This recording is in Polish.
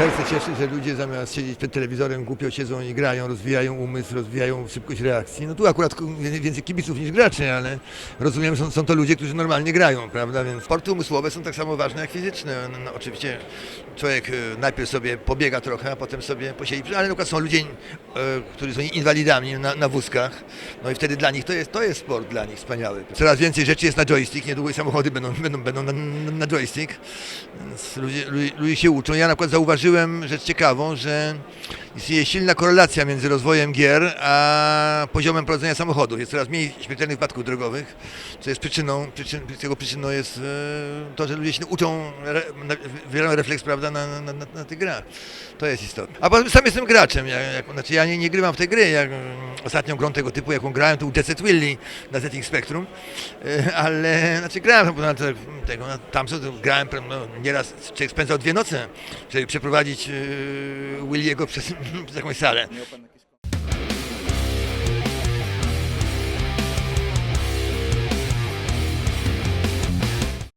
Serce cieszy, że ludzie zamiast siedzieć przed telewizorem głupio siedzą i grają, rozwijają umysł, rozwijają szybkość reakcji. No tu akurat ku- więcej kibiców niż graczy, ale rozumiem, są, są to ludzie, którzy normalnie grają, prawda? Więc sporty umysłowe są tak samo ważne jak fizyczne. No, no, oczywiście człowiek e, najpierw sobie pobiega trochę, a potem sobie posiedzi, ale na są ludzie, e, którzy są inwalidami na, na wózkach, no i wtedy dla nich to jest, to jest sport dla nich wspaniały. Coraz więcej rzeczy jest na joystick, niedługo samochody będą, będą, będą na, na, joystick, ludzie, ludzie, ludzie się uczą. Ja na przykład zauważyłem rzecz ciekawą, że istnieje silna korelacja między rozwojem gier a poziomem prowadzenia samochodów. Jest coraz mniej śmiertelnych wypadków drogowych, co jest przyczyną, przyczyn, tego przyczyną jest e, to, że ludzie się uczą, wywierają refleks prawda, na, na, na, na tych grach. To jest istotne. A poza tym sam jestem graczem. Ja, jak, znaczy ja nie, nie grywam w te gry. Mm, ostatnią grą tego typu, jaką grałem, to był Jet Set Willy na Zetting Spectrum, e, ale znaczy grałem tego, tam co, grałem no, nieraz, człowiek spędzał dwie noce, żeby przeprowadzić e, Williego przez, Precisa começar, né?